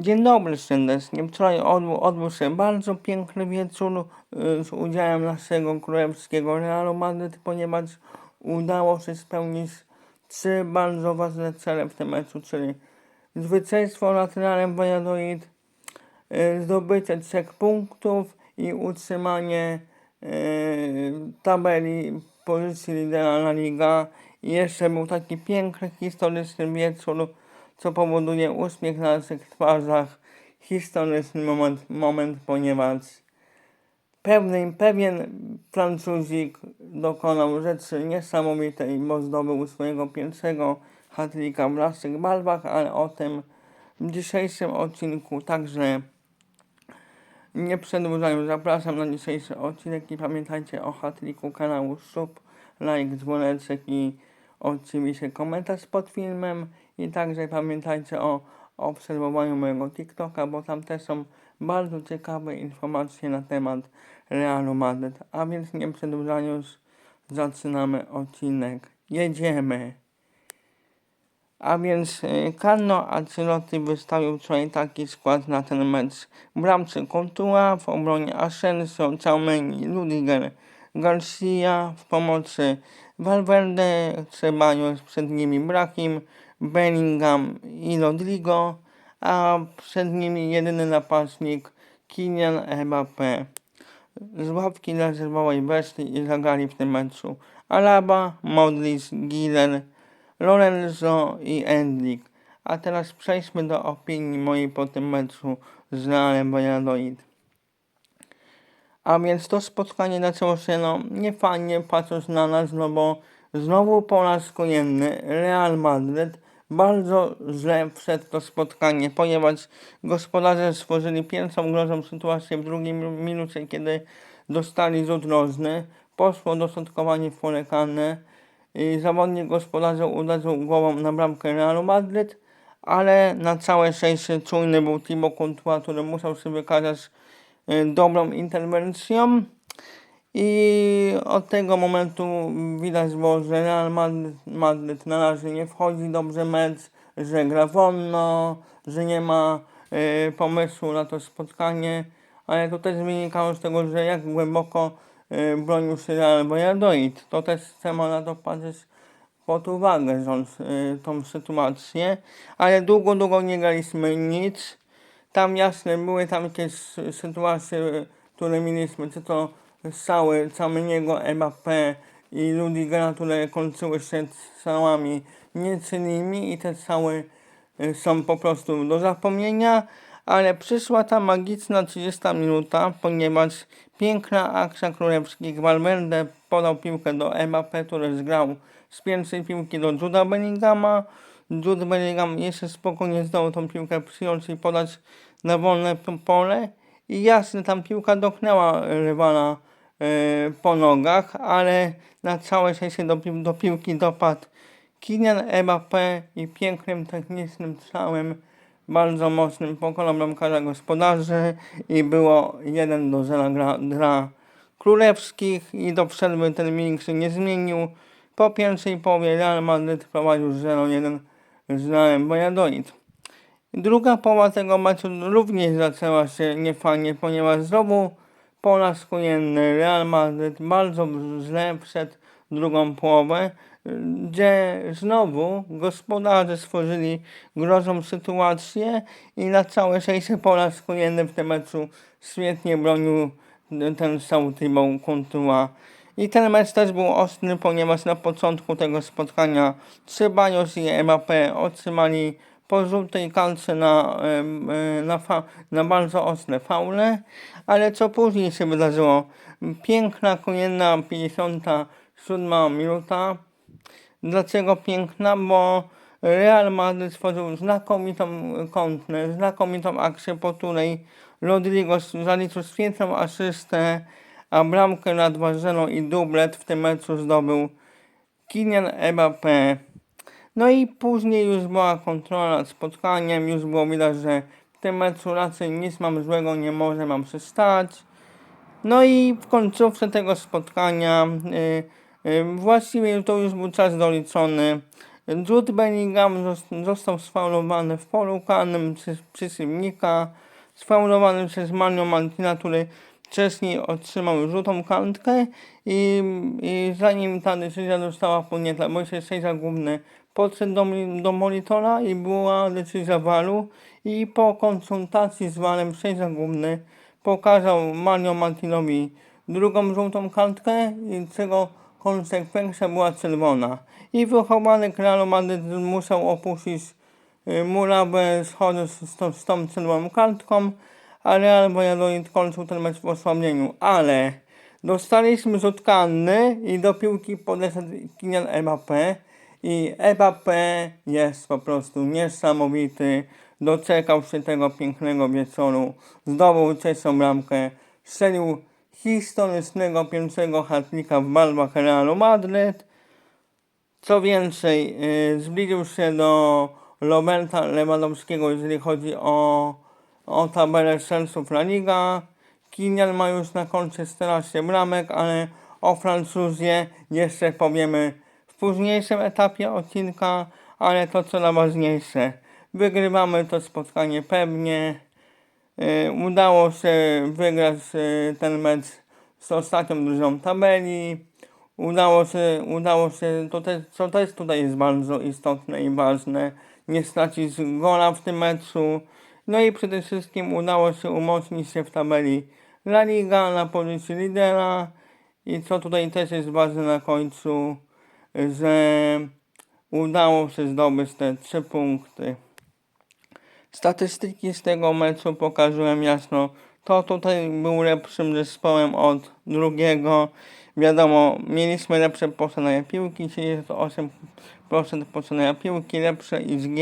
Dzień dobry serdecznie. Wczoraj odbył, odbył się bardzo piękny wieczór y, z udziałem naszego królewskiego Realu Madryt, ponieważ udało się spełnić trzy bardzo ważne cele w tym meczu, czyli zwycięstwo nad Realem Valladolid, y, zdobycie trzech punktów i utrzymanie y, tabeli pozycji lidera La Liga. I jeszcze był taki piękny, historyczny wieczór, co powoduje uśmiech na naszych twarzach. Historyczny moment, moment ponieważ pewny, pewien Francuzik dokonał rzeczy niesamowitej, bo zdobył swojego pierwszego hat-tricka w naszych barwach, ale o tym w dzisiejszym odcinku także nie przedłużając, zapraszam na dzisiejszy odcinek i pamiętajcie o hat-tricku kanału sub, like, dzwoneczek i oczywiście komentarz pod filmem i także pamiętajcie o obserwowaniu mojego TikToka, bo tam też są bardzo ciekawe informacje na temat Realu Madryt. A więc nie przedłużając, zaczynamy odcinek. Jedziemy! A więc y, Carlo Ancelotti wystawił wczoraj taki skład na ten mecz. W bramce Kontua, w obronie Asensio, Ciaumeni, Rudiger, Garcia, w pomocy Valverde, Ceballos, przed nimi Brahim, Bellingham i Rodrigo, a przed nimi jedyny napastnik Kylian Mbappé. Z ławki rezerwowej weszli i zagrali w tym meczu Alaba, Modric, Giler, Lorenzo i Endrick. A teraz przejdźmy do opinii mojej po tym meczu z Realem Valladolid. A więc to spotkanie zaczęło się no niefajnie patrząc na nas, no bo znowu po raz kolejny Real Madryt bardzo źle wszedł to spotkanie, ponieważ gospodarze stworzyli pierwszą groźną sytuację w drugiej mi- minucie, kiedy dostali rzut rożny. Poszło dośrodkowanie w pole karne i zawodnik gospodarza uderzył głową na bramkę Realu Madryt, ale na całe szczęście czujny był Thibaut Courtois, który musiał się wykazać y, dobrą interwencją. I od tego momentu widać było, że Real Madryt, Madryt na razie nie wchodzi dobrze mecz, że gra wolno, że nie ma y, pomysłu na to spotkanie, ale to też wynikało z tego, że jak głęboko y, bronił się Real Valladolid. To też trzeba na to patrzeć pod uwagę, wziąć y, tą sytuację, ale długo, długo nie graliśmy nic. Tam jasne były tam jakieś sy- sytuacje, y, które mieliśmy, czy to strzały Cameniego, Mbappé i Rudigera, które kończyły się strzałami niecelnymi i te strzały y, są po prostu do zapomnienia, ale przyszła ta magiczna 30 minuta, ponieważ piękna akcja królewskich Valverde podał piłkę do Mbappé, który zgrał z pierwszej piłki do Juda Bellingama. Jude Bellingham jeszcze spokojnie zdołał tą piłkę przyjąć i podać na wolne pole i jasne tam piłka dotknęła rywala po nogach, ale na całe szczęście do, pi- do piłki dopadł Kylian Mbappé i pięknym technicznym strzałem bardzo mocnym pokonał bramkarza gospodarzy i było 1 do 0 dla, królewskich i do przerwy ten wynik się nie zmienił. Po pierwszej połowie Real Madryt prowadził 0-1 z Realem Valladolid. Druga połowa tego meczu również zaczęła się niefajnie, ponieważ znowu po raz kolejny Real Madryt bardzo źle w drugą połowę, gdzie znowu gospodarze stworzyli groźną sytuację i na całe szczęście po raz kolejny w tym meczu świetnie bronił ten Thibaut Courtois. I ten mecz też był ostry, ponieważ na początku tego spotkania Ceballos i Mbappé otrzymali po żółtej kartce na, e, na, fa- na bardzo ostre faule, ale co później się wydarzyło? Piękna, kolejna 57 minuta. Dlaczego piękna? Bo Real Madryt stworzył znakomitą kątę, znakomitą akcję, po której Rodrigo zaliczył świetną asystę, a bramkę na 2-0 i dublet w tym meczu zdobył Kylian Mbappé. No i później już była kontrola nad spotkaniem, już było widać, że w tym meczu raczej nic mam złego nie może mam się stać. No i w końcówce tego spotkania y, y, właściwie to już był czas doliczony. Jude Bellingham zos- został sfaulowany w polu karnym przez przeciwnika, sfaulowany przez Mario Martina, który wcześniej otrzymał żółtą kartkę i, i zanim ta decyzja została podjęta, bo się sędzia główny podszedł do, do monitora i była decyzja walu i po konsultacji z walem sędzia główny pokazał Mario Martinowi drugą żółtą kartkę, i czego konsekwencja była czerwona. I wychowany Realu Madryt musiał opuścić y, murawę schodząc z, tą- z tą czerwoną kartką, a Real Valladolid kończył ten mecz w osłabieniu. Ale dostaliśmy rzut i do piłki podeszedł Kylian Mbappé i Mbappé jest po prostu niesamowity. Doczekał się tego pięknego wieczoru, zdobył trzecią bramkę, strzelił historycznego pierwszego hatnika w barwach Realu Madryt. Co więcej, yy, zbliżył się do Roberta Lewandowskiego, jeżeli chodzi o, o tabelę strzelców La Liga. Kylian ma już na koncie 14 bramek, ale o Francuzie jeszcze powiemy późniejszym etapie odcinka, ale to co najważniejsze. Wygrywamy to spotkanie pewnie. Y, udało się wygrać y, ten mecz z ostatnią drużyną tabeli. Udało się, udało się, to też, co też tutaj jest bardzo istotne i ważne, nie stracić gola w tym meczu. No i przede wszystkim udało się umocnić się w tabeli La Liga na pozycji lidera. I co tutaj też jest ważne na końcu, że udało się zdobyć te trzy punkty. Statystyki z tego meczu pokazują jasno, to tutaj był lepszym zespołem od drugiego. Wiadomo, mieliśmy lepsze posiadanie piłki, 38% posiadania piłki, lepsze XG.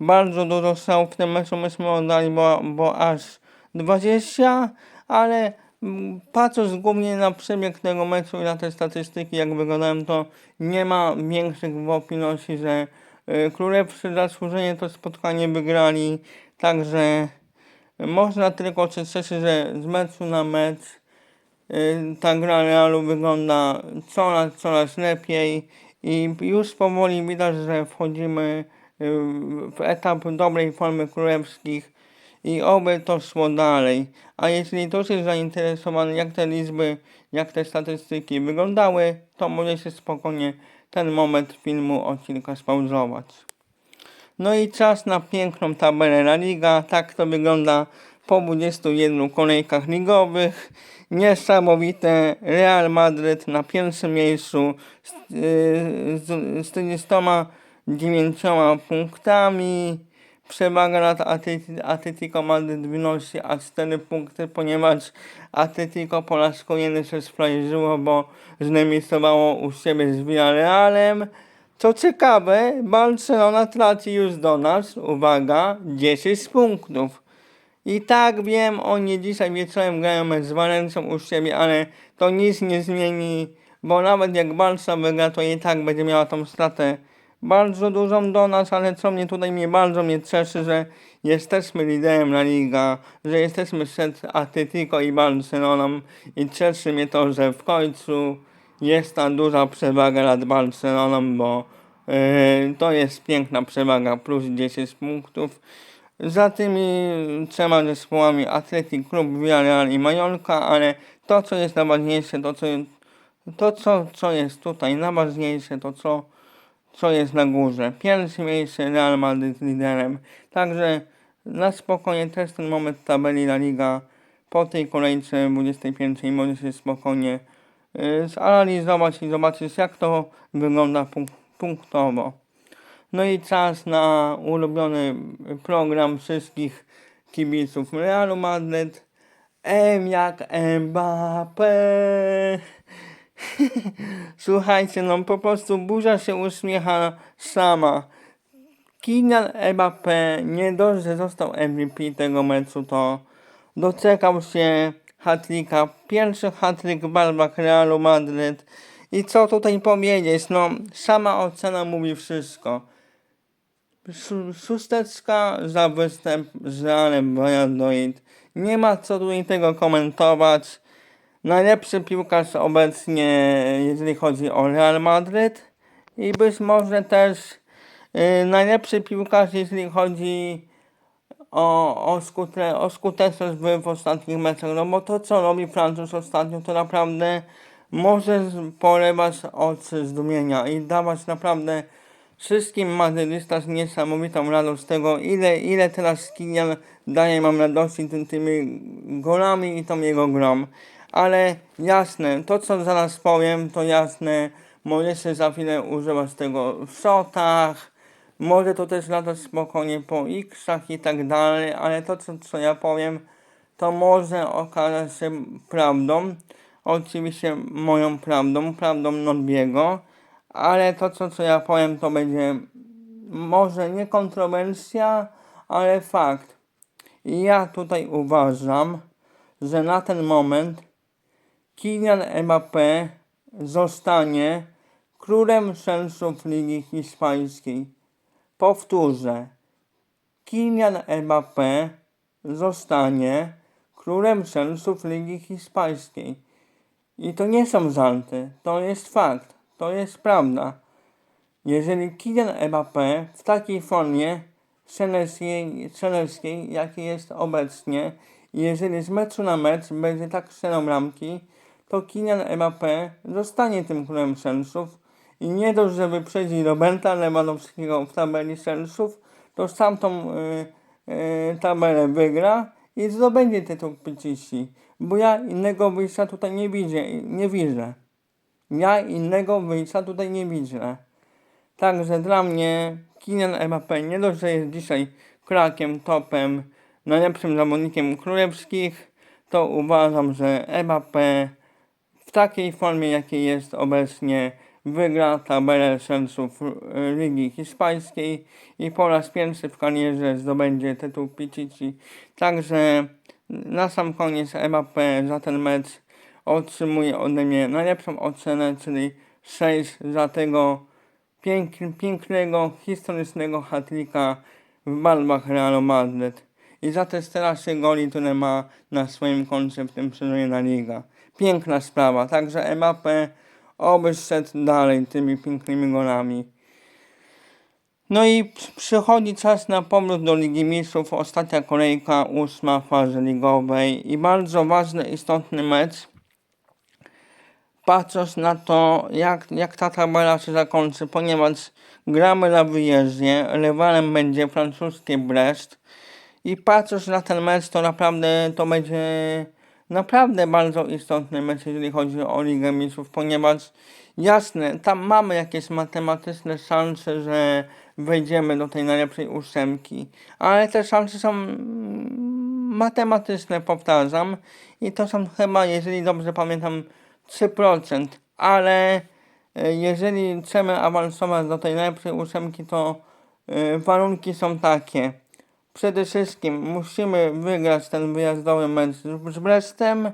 Bardzo dużo strzałów w tym meczu myśmy oddali, bo, bo aż 20, ale patrząc głównie na przebieg tego meczu i na te statystyki, jak wyglądają, to nie ma większych wątpliwości, że y, królewscy zasłużenie to spotkanie wygrali. Także można tylko się że z meczu na mecz y, ta gra Realu wygląda coraz, coraz lepiej i już powoli widać, że wchodzimy y, w etap dobrej formy królewskich i oby to szło dalej. A jeśli ktoś jest zainteresowany, jak te liczby, jak te statystyki wyglądały, to może się spokojnie ten moment filmu odcinka spauzować. No i czas na piękną tabelę La Liga. Tak to wygląda po 21 kolejkach ligowych. Niesamowite Real Madryt na pierwszym miejscu z, z, z 49 punktami. Przewaga nad Atleti- Atletico Madryt wynosi aż 4 punkty, ponieważ Atletico po raz kolejny się sfrajerzyło, bo zremisowało u siebie z Villarrealem. Co ciekawe, Barcelona traci już do nas, uwaga, 10 punktów. I tak wiem, oni dzisiaj wieczorem grają z Valencją u siebie, ale to nic nie zmieni, bo nawet jak Barca wygra, to i tak będzie miała tą stratę bardzo dużą do nas, ale co mnie tutaj mnie bardzo mnie cieszy, że jesteśmy liderem La Liga, że jesteśmy przed Atletico i Barceloną i cieszy mnie to, że w końcu jest ta duża przewaga nad Barceloną, bo yy, to jest piękna przewaga, plus 10 punktów. Za tymi trzema zespołami Atletic Klub, Villarreal i Mallorca, ale to co jest najważniejsze, to co, to co, co jest tutaj najważniejsze, to co, co jest na górze. Pierwsze miejsce Real Madrid liderem. Także na spokojnie też ten moment tabeli La Liga po tej kolejce 25 może się spokojnie y, zanalizować i zobaczyć jak to wygląda punk- punktowo. No i czas na ulubiony program wszystkich kibiców Realu Madryt. M jak Mbappé. Słuchajcie, no po prostu burza się uśmiecha sama. Kylian Mbappé nie dość, że został MVP tego meczu, to doczekał się hatlika, pierwszy hatlik w barwach Realu Madryt. I co tutaj powiedzieć, no sama ocena mówi wszystko. Szó- Szósteczka za występ z Realem Valladolid. Nie ma co tutaj tego komentować. Najlepszy piłkarz obecnie, jeżeli chodzi o Real Madryt. I być może też y, najlepszy piłkarz, jeżeli chodzi o, o, skute, o skuteczność w, w ostatnich meczach. No bo to, co robi Francuz ostatnio, to naprawdę może polewać oczy zdumienia i dawać naprawdę wszystkim madrydystom niesamowitą radość z tego, ile, ile teraz Kylian daje mam radości tym, tymi golami i tą jego grą. Ale jasne, to co zaraz powiem, to jasne, możecie za chwilę używać tego w shotach, może to też latać spokojnie po X-ach i tak dalej, ale to co, co ja powiem, to może okazać się prawdą. Oczywiście moją prawdą, prawdą Norbiego, ale to co, co ja powiem to będzie może nie kontrowersja, ale fakt. Ja tutaj uważam, że na ten moment Kylian Mbappé zostanie królem szensów Ligi Hiszpańskiej. Powtórzę. Kylian Mbappé zostanie królem szensów Ligi Hiszpańskiej. I to nie są żarty, to jest fakt, to jest prawda. Jeżeli Kylian Mbappé w takiej formie strzeleckiej, strzeleckiej jakiej jest obecnie, jeżeli z meczu na mecz będzie tak strzelał bramki, to Kylian Mbappé zostanie tym królem strzelców i nie dość, że wyprzedzi Roberta Lewandowskiego w tabeli strzelców, to sam tą y, y, tabelę wygra i zdobędzie tytuł Pichichi. Bo ja innego wyjścia tutaj nie widzę, nie widzę. Ja innego wyjścia tutaj nie widzę. Także dla mnie Kylian Mbappé nie dość, że jest dzisiaj krakiem, topem, najlepszym zawodnikiem królewskich, to uważam, że Mbappé w takiej formie, jakiej jest obecnie, wygra tabelę sensów Ligi Hiszpańskiej i po raz pierwszy w karierze zdobędzie tytuł Pichichi. Także na sam koniec Mbappé za ten mecz otrzymuje ode mnie najlepszą ocenę, czyli 6 za tego pięk, pięknego, historycznego hatlika w barwach Realu Madryt i za te 14 goli, które ma na swoim koncie w tym sezonie na Liga. Piękna sprawa, także Mbappé oby szedł dalej tymi pięknymi golami. No i przy- przychodzi czas na powrót do Ligi Mistrzów, ostatnia kolejka, ósma fazy ligowej. I bardzo ważny, istotny mecz. Patrząc na to, jak, jak ta tabela się zakończy, ponieważ gramy na wyjeździe, rywalem będzie francuskie Brest. I patrząc na ten mecz, to naprawdę to będzie naprawdę bardzo istotny mecz, jeżeli chodzi o Ligę Mistrzów, ponieważ jasne, tam mamy jakieś matematyczne szanse, że wejdziemy do tej najlepszej ósemki, ale te szanse są mm, matematyczne, powtarzam, i to są chyba, jeżeli dobrze pamiętam, 3%, ale e, jeżeli chcemy awansować do tej najlepszej ósemki, to e, warunki są takie. Przede wszystkim musimy wygrać ten wyjazdowy mecz z Brestem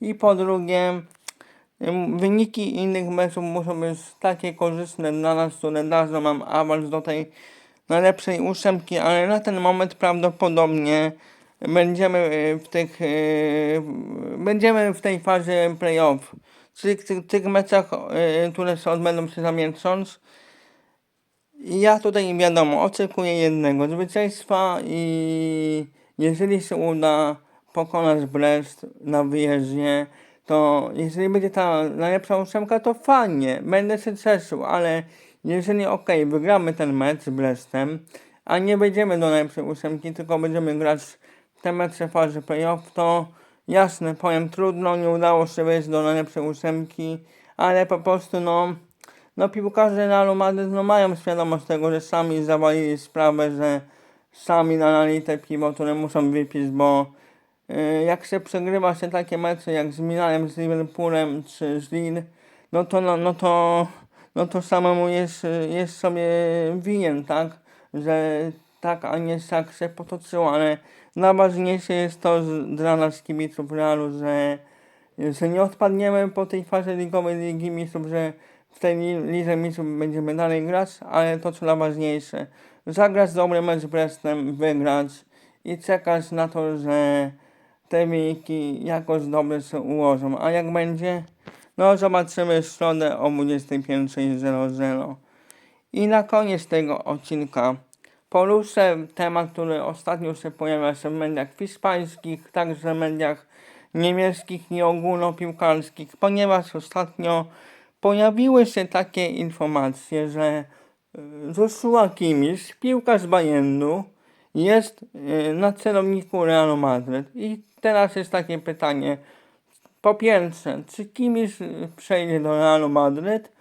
i po drugie wyniki innych meczów muszą być takie korzystne dla nas, które dadzą nam awans do tej najlepszej ósemki, ale na ten moment prawdopodobnie będziemy e, w tych e, będziemy w tej fazie playoff. Czyli tych, tych meczach, e, które odbędą się za miesiąc. Ja tutaj wiadomo, oczekuję jednego zwycięstwa i jeżeli się uda pokonać Brest na wyjeździe, to jeżeli będzie ta najlepsza ósemka, to fajnie, będę się cieszył, ale jeżeli ok, wygramy ten mecz z Brestem, a nie wejdziemy do najlepszej ósemki, tylko będziemy grać w te mecze fazy playoff, to jasne, powiem trudno, nie udało się wejść do najlepszej ósemki, ale po prostu no, no piłkarze Realu Madryt no, mają świadomość tego, że sami zawalili sprawę, że sami nalali te piwo, które muszą wypić, bo y, jak się przegrywa się takie mecze jak z Milanem, z Liverpoolem czy z Lille, no to, no, no to, no to samemu jest, jest sobie winien, tak, że tak, a nie tak się potoczyło, ale najważniejsze jest to dla nas kibiców Realu, że że nie odpadniemy po tej fazie ligowej Ligi Mistrzów, że w tej li- Lidze Mistrzów będziemy dalej grać, ale to co najważniejsze, zagrać dobry mecz z Brestem, wygrać i czekać na to, że te wyniki jakoś dobrze się ułożą. A jak będzie? No zobaczymy w środę o 21.00. I na koniec tego odcinka poruszę temat, który ostatnio się pojawia się w mediach hiszpańskich, także w mediach niemieckich i ogólnopiłkarskich, ponieważ ostatnio pojawiły się takie informacje, że y, Joshua Kimmich, piłkarz Bayernu, jest y, na celowniku Realu Madryt. I teraz jest takie pytanie. Po pierwsze, czy Kimmich y, przejdzie do Realu Madryt?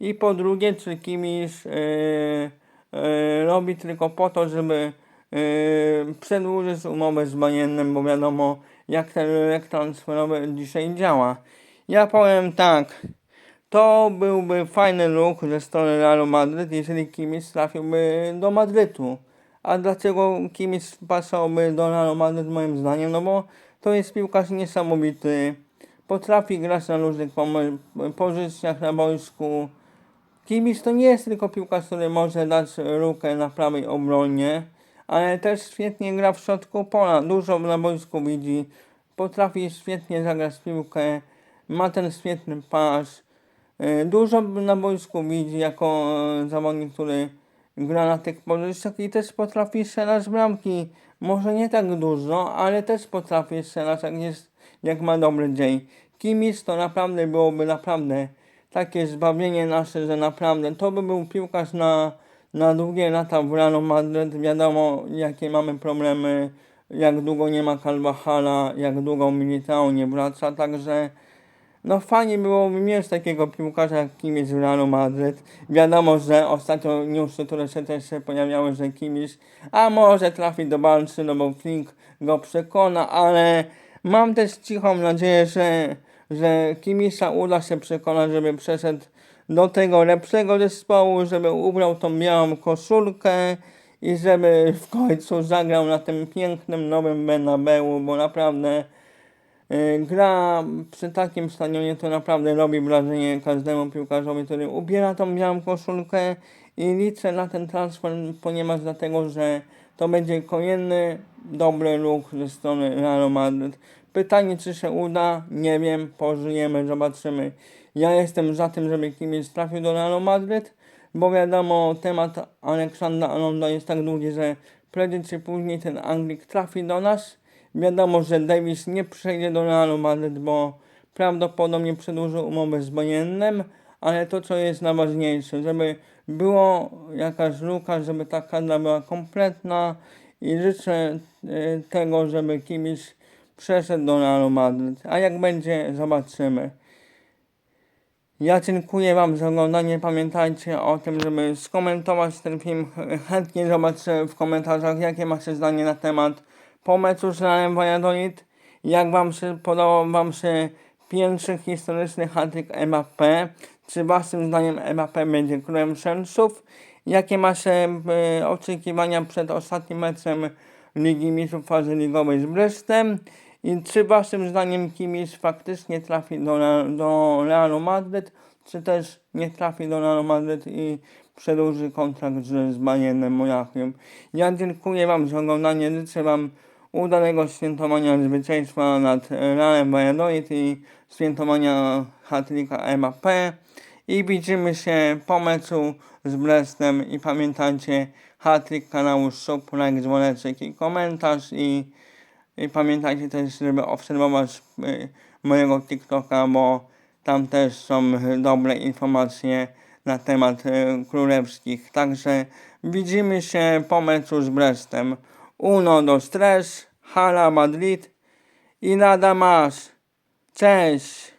I po drugie, czy Kimmich yy, yy, robi tylko po to, żeby yy, przedłużyć umowę z Bayernem, bo wiadomo, jak ten rynek transferowy dzisiaj działa. Ja powiem tak, to byłby fajny ruch ze strony Realu Madryt, jeżeli Kimmich trafiłby do Madrytu. A dlaczego Kimmich pasowałby do Realu Madryt moim zdaniem? No bo to jest piłkarz niesamowity. Potrafi grać na różnych pozycjach na boisku. Kimmich to nie jest tylko piłkarz, który może dać rukę na prawej obronie, ale też świetnie gra w środku pola. Dużo na boisku widzi. Potrafi świetnie zagrać piłkę. Ma ten świetny pas. E, Dużo na boisku widzi jako e, zawodnik, który gra na tych pozycjach i też potrafi strzelać bramki. Może nie tak dużo, ale też potrafi strzelać, jak, jest, jak ma dobry dzień. Kimmich to naprawdę byłoby naprawdę takie zbawienie nasze, że naprawdę to by był piłkarz na, na długie lata w Realu Madryt. Wiadomo, jakie mamy problemy, jak długo nie ma Carvajala, jak długo Militao nie wraca, także no fajnie byłoby mieć takiego piłkarza jak Kimmich w Realu Madryt. Wiadomo, że ostatnio newsy, które się też się pojawiały, że Kimmich, a może trafi do Barcy, no bo Flink go przekona, ale mam też cichą nadzieję, że, że Kimmisza uda się przekonać, żeby przeszedł do tego lepszego zespołu, żeby ubrał tą białą koszulkę i żeby w końcu zagrał na tym pięknym nowym Bernabeu, bo naprawdę Gra przy takim stadionie to naprawdę robi wrażenie każdemu piłkarzowi, który ubiera tą białą koszulkę i liczę na ten transfer, ponieważ dlatego, że to będzie kolejny dobry ruch ze strony Realu Madryt. Pytanie, czy się uda? Nie wiem, pożyjemy, zobaczymy. Ja jestem za tym, żeby Kimmich trafił do Realu Madryt, bo wiadomo, temat Aleksandra Alonda jest tak długi, że prędzej czy później ten Anglik trafi do nas. Wiadomo, że Davis nie przejdzie do Realu Madryt, bo prawdopodobnie przedłużył umowę z Bayernem, ale to, co jest najważniejsze, żeby było jakaś luka, żeby ta kadra była kompletna i życzę y, tego, żeby Kimmich przeszedł do Realu Madryt. A jak będzie, zobaczymy. Ja dziękuję Wam za oglądanie. Pamiętajcie o tym, żeby skomentować ten film. Chętnie zobaczę w komentarzach, jakie macie zdanie na temat po meczu z Realem Valladolid. Jak Wam się podobał Wam się pierwszy historyczny hatryk Mbappé? Czy Waszym zdaniem Mbappé będzie królem szensów? Jakie macie e, oczekiwania przed ostatnim meczem Ligi Mistrzów fazy ligowej z Bresztem? I czy Waszym zdaniem Kimmich faktycznie trafi do, do Realu Madryt, czy też nie trafi do Realu Madryt i przedłuży kontrakt z, z Bayernem Monachium? Ja dziękuję Wam za oglądanie, życzę Wam udanego świętowania zwycięstwa nad Realem Valladolid i świętowania hat-tricka MAP. I widzimy się po meczu z Brestem i pamiętajcie hat-trick kanału Shop, like, dzwoneczek i komentarz i, i pamiętajcie też, żeby obserwować y, mojego TikToka, bo tam też są dobre informacje na temat y, królewskich. Także widzimy się po meczu z Brestem. Uno, dos, tres, Hala Madrid i nada más. Cześć!